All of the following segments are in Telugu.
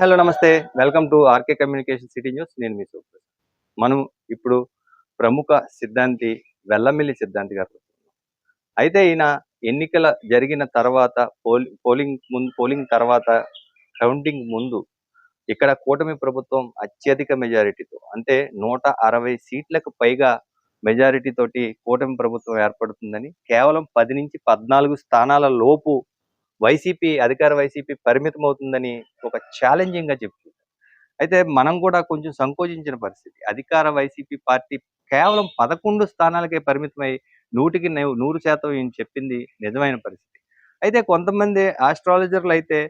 హలో నమస్తే. Welcome to RK communication city news. నేను మీ సూపర్ మనం ఇప్పుడు ప్రముఖ సిద్ధాంతి వెల్లమిల్లి సిద్ధాంతి గారు అయితే ఈయన ఎన్నికల జరిగిన తర్వాత పోలింగ్ పోలింగ్ ముందు పోలింగ్ తర్వాత కౌంటింగ్ ముందు ఇక్కడ కూటమి ప్రభుత్వం అత్యధిక మెజారిటీతో అంటే నూట అరవై సీట్లకు పైగా మెజారిటీ తోటి కూటమి ప్రభుత్వం ఏర్పడుతుందని కేవలం పది నుంచి పద్నాలుగు స్థానాల లోపు వైసీపీ అధికార వైసీపీ పరిమితం అవుతుందని ఒక ఛాలెంజింగ్గా చెప్తుంది. అయితే మనం కూడా కొంచెం సంకోచించిన పరిస్థితి. అధికార వైసీపీ పార్టీ కేవలం పదకొండు స్థానాలకే పరిమితమై నూటికి నూరు శాతం ఈయన చెప్పింది నిజమైన పరిస్థితి. అయితే కొంతమంది ఆస్ట్రాలజర్లు అయితే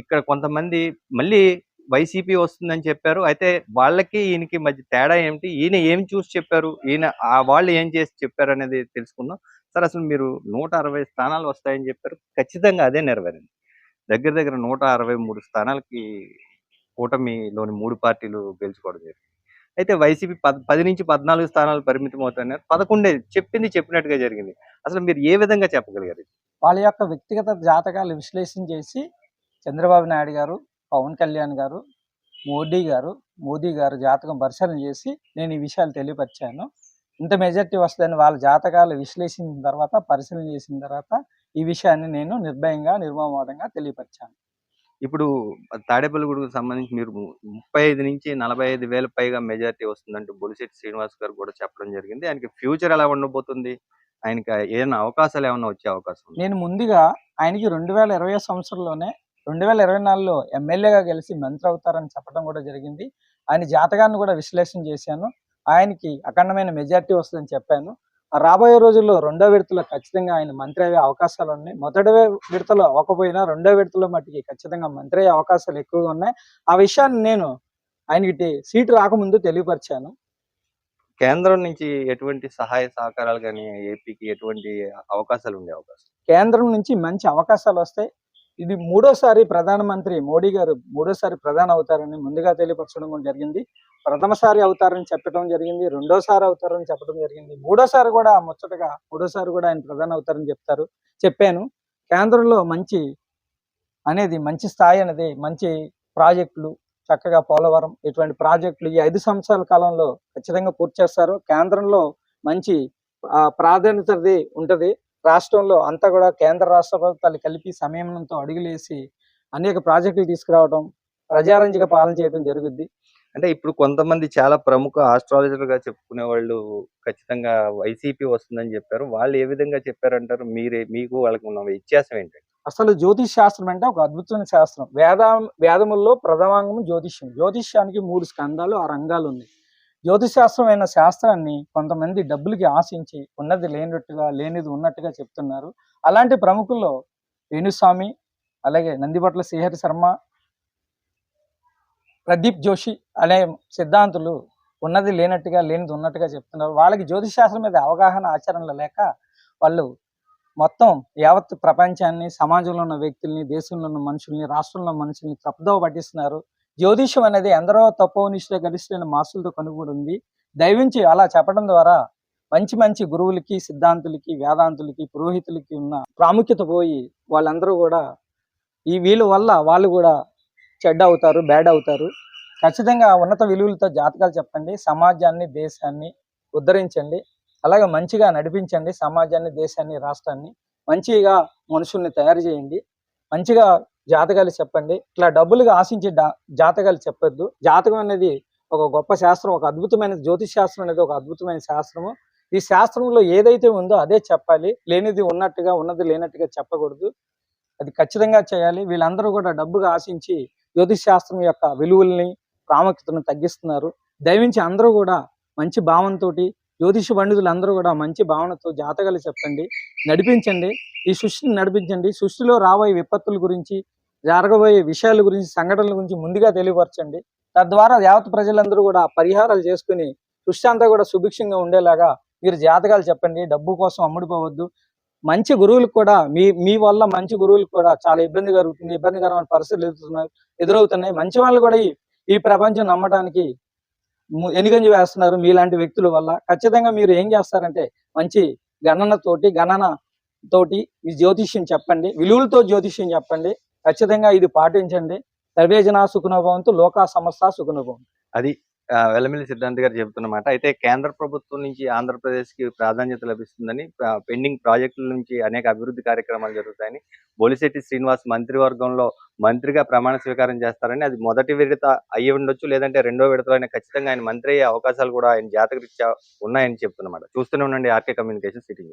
ఇక్కడ కొంతమంది మళ్ళీ వైసీపీ వస్తుందని చెప్పారు. అయితే వాళ్ళకి ఈయనకి మధ్య తేడా ఏమిటి? ఈయన ఏం చూసి చెప్పారు? ఈయన ఆ వాళ్ళు ఏం చేసి చెప్పారు అనేది తెలుసుకుందాం. సార్ అసలు మీరు నూట అరవై స్థానాలు వస్తాయని చెప్పారు. ఖచ్చితంగా అదే నెరవేరింది. దగ్గర దగ్గర నూట అరవై మూడు స్థానాలకి కూటమిలోని మూడు పార్టీలు గెలుచుకోవడం జరిగింది. అయితే వైసీపీ పద్ పది నుంచి పద్నాలుగు స్థానాలు పరిమితం అవుతున్నారు. పదకొండే చెప్పింది చెప్పినట్టుగా జరిగింది. అసలు మీరు ఏ విధంగా చెప్పగలిగారు వాళ్ళ యొక్క వ్యక్తిగత జాతకాలు విశ్లేషణ చేసి చంద్రబాబు నాయుడు గారు పవన్ కళ్యాణ్ గారు మోడీ గారు మోదీ గారు జాతకం పరిశీలన చేసి నేను ఈ విషయాలు తెలియపరిచాను. ఇంత మెజార్టీ వస్తుందని వాళ్ళ జాతకాలు విశ్లేషించిన తర్వాత పరిశీలన చేసిన తర్వాత ఈ విషయాన్ని నేను నిర్భయంగా నిర్మమాటంగా తెలియపరిచాను. ఇప్పుడు తాడేపల్లిగూడకు సంబంధించి మీరు ముప్పై ఐదు నుంచి నలభై ఐదు వేల పైగా మెజారిటీ వస్తుందంటూ బొలిశెట్టి శ్రీనివాస్ గారు కూడా చెప్పడం జరిగింది. ఆయనకి ఫ్యూచర్ ఎలా ఉండబోతుంది? ఆయనకి ఏమైనా అవకాశాలు ఏమైనా వచ్చే అవకాశం నేను ముందుగా ఆయనకి రెండు వేల ఇరవై సంవత్సరంలోనే రెండు వేల ఇరవై నాలుగులో ఎమ్మెల్యేగా గెలిచి మంత్రి అవుతారని చెప్పడం కూడా జరిగింది. ఆయన జాతకాన్ని కూడా విశ్లేషణ చేశాను. ఆయనకి అఖండమైన మెజార్టీ వస్తుందని చెప్పాను. రాబోయే రోజుల్లో రెండో విడతలో ఖచ్చితంగా ఆయన మంత్రి అయ్యే అవకాశాలు ఉన్నాయి. మొదటి విడతలో అవ్వకపోయినా రెండో విడతలో మట్టికి ఖచ్చితంగా మంత్రి అయ్యే అవకాశాలు ఎక్కువగా ఉన్నాయి. ఆ విషయాన్ని నేను ఆయనకి సీటు రాకముందు తెలియపరిచాను. కేంద్రం నుంచి ఎటువంటి సహాయ సహకారాలు కానీ ఏపీకి ఎటువంటి అవకాశాలు ఉండే అవకాశం? కేంద్రం నుంచి మంచి అవకాశాలు వస్తాయి. ఇది మూడోసారి ప్రధానమంత్రి మోడీ గారు మూడోసారి ప్రధాని అవుతారని ముందుగా తెలియపరచడం జరిగింది. ప్రథమసారి అవుతారని చెప్పడం జరిగింది. రెండోసారి అవుతారని చెప్పడం జరిగింది. మూడోసారి కూడా ముచ్చటగా మూడోసారి కూడా ఆయన ప్రధాని అవుతారని చెప్తారు. చెప్పాను. కేంద్రంలో మంచి అనేది మంచి స్థాయి అనేది మంచి ప్రాజెక్టులు చక్కగా పోలవరం ఇటువంటి ప్రాజెక్టులు ఈ ఐదు సంవత్సరాల కాలంలో ఖచ్చితంగా పూర్తి చేస్తారు. కేంద్రంలో మంచి ప్రాధాన్యతది ఉంటది. రాష్ట్రంలో అంతా కూడా కేంద్ర రాష్ట్ర ప్రభుత్వాలు కలిపి సమయంతో అడుగులేసి అనేక ప్రాజెక్టులు తీసుకురావడం ప్రజారంజక పాలన చేయడం జరుగుద్ది. అంటే ఇప్పుడు కొంతమంది చాలా ప్రముఖ ఆస్ట్రాలజర్గా చెప్పుకునే వాళ్ళు ఖచ్చితంగా వైసీపీ వస్తుందని చెప్పారు. వాళ్ళు ఏ విధంగా చెప్పారంటారు? మీరే మీకు వాళ్ళకి ఉన్న వ్యత్యాసం ఏంటంటే అసలు జ్యోతిష్ శాస్త్రం అంటే ఒక అద్భుతమైన శాస్త్రం. వేద వేదముల్లో ప్రథమాంగం జ్యోతిష్యం. జ్యోతిష్యానికి మూడు స్కందాలు ఆ రంగాలు ఉన్నాయి. జ్యోతిష్ శాస్త్రం అయిన శాస్త్రాన్ని కొంతమంది డబ్బులకి ఆశించి ఉన్నది లేనట్టుగా లేనిది ఉన్నట్టుగా చెప్తున్నారు. అలాంటి ప్రముఖుల్లో వేణుస్వామి అలాగే నందిపట్ల శ్రీహరి శర్మ ప్రదీప్ జోషి అనే సిద్ధాంతులు ఉన్నది లేనట్టుగా లేనిది ఉన్నట్టుగా చెప్తున్నారు. వాళ్ళకి జ్యోతిశాస్త్రం మీద అవగాహన ఆచరణలు లేక వాళ్ళు మొత్తం యావత్ ప్రపంచాన్ని సమాజంలో ఉన్న వ్యక్తుల్ని దేశంలో ఉన్న మనుషుల్ని రాష్ట్రంలో మనుషుల్ని తప్పుదోవ పట్టిస్తున్నారు. జ్యోతిష్యం అనేది ఎందరో తపోనిష్ట గరిష్టమైన మాసులతో కనుగొని ఉంది అలా చెప్పడం ద్వారా మంచి మంచి గురువులకి సిద్ధాంతులకి వేదాంతులకి పురోహితులకి ఉన్న ప్రాముఖ్యత పోయి వాళ్ళందరూ కూడా ఈ వీళ్ళ వల్ల వాళ్ళు కూడా చెడ్డ అవుతారు బ్యాడ్ అవుతారు. ఖచ్చితంగా ఉన్నత విలువలతో జాతకాలు చెప్పండి. సమాజాన్ని దేశాన్ని ఉద్ధరించండి. అలాగే మంచిగా నడిపించండి. సమాజాన్ని దేశాన్ని రాష్ట్రాన్ని మంచిగా మనుషుల్ని తయారు చేయండి. మంచిగా జాతకాలు చెప్పండి. ఇట్లా డబ్బులుగా ఆశించి జాతకాలు చెప్పొద్దు. జాతకం అనేది ఒక గొప్ప శాస్త్రం ఒక అద్భుతమైన జ్యోతిష్ శాస్త్రం అనేది ఒక అద్భుతమైన శాస్త్రము. ఈ శాస్త్రంలో ఏదైతే ఉందో అదే చెప్పాలి. లేనిది ఉన్నట్టుగా ఉన్నది లేనట్టుగా చెప్పకూడదు. అది ఖచ్చితంగా చేయాలి. వీళ్ళందరూ కూడా డబ్బుగా ఆశించి జ్యోతిష్ శాస్త్రం యొక్క విలువల్ని ప్రాముఖ్యతను తగ్గిస్తున్నారు. దయవించి అందరూ కూడా మంచి భావంతో జ్యోతిష పండితులు అందరూ కూడా మంచి భావనతో జాతకాలు చెప్పండి. నడిపించండి. ఈ సృష్టిని నడిపించండి. సృష్టిలో రాబోయే విపత్తుల గురించి జరగబోయే విషయాల గురించి సంఘటనల గురించి ముందుగా తెలియపరచండి. తద్వారా యావత్ ప్రజలందరూ కూడా పరిహారాలు చేసుకుని సృష్టి అంతా కూడా సుభిక్షంగా ఉండేలాగా మీరు జాతకాలు చెప్పండి. డబ్బు కోసం అమ్ముడుపోవద్దు. మంచి గురువులకు కూడా మీ మీ వల్ల మంచి గురువులకు కూడా చాలా ఇబ్బంది కలుగుతుంది. ఇబ్బందికరమైన పరిస్థితులు ఎదుగుతున్నాయి ఎదురవుతున్నాయి. మంచి వాళ్ళు కూడా ఈ ఈ ప్రపంచం నమ్మటానికి ము- ఎనిగంజి వేస్తున్నారు మీలాంటి వ్యక్తుల వల్ల. ఖచ్చితంగా మీరు ఏం చేస్తారంటే మంచి గణన తోటి గణన తోటి ఈ జ్యోతిష్యం చెప్పండి విలువలతో జ్యోతిష్యం చెప్పండి ఖచ్చితంగా ఇది పాటించండి. సర్వేజన సుఖనుభవంతో లోకా సమస్త సుఖనుభవం అది వెల్లమిల్లి సిద్ధాంత్ గారు చెబుతున్నమాట. అయితే కేంద్ర ప్రభుత్వం నుంచి ఆంధ్రప్రదేశ్కి ప్రాధాన్యత లభిస్తుందని పెండింగ్ ప్రాజెక్టుల నుంచి అనేక అభివృద్ధి కార్యక్రమాలు జరుగుతాయని బొలిశెట్టి శ్రీనివాస్ మంత్రివర్గంలో మంత్రిగా ప్రమాణ స్వీకారం చేస్తారని అది మొదటి విడత అయ్యి ఉండొచ్చు లేదంటే రెండో విడతలో ఆయన ఖచ్చితంగా ఆయన మంత్రి అయ్యే అవకాశాలు కూడా ఆయన జాతకరీత్యా ఉన్నాయని చెప్తున్నమాట. చూస్తూనే ఉండండి ఆర్కే కమ్యూనికేషన్ సిటీ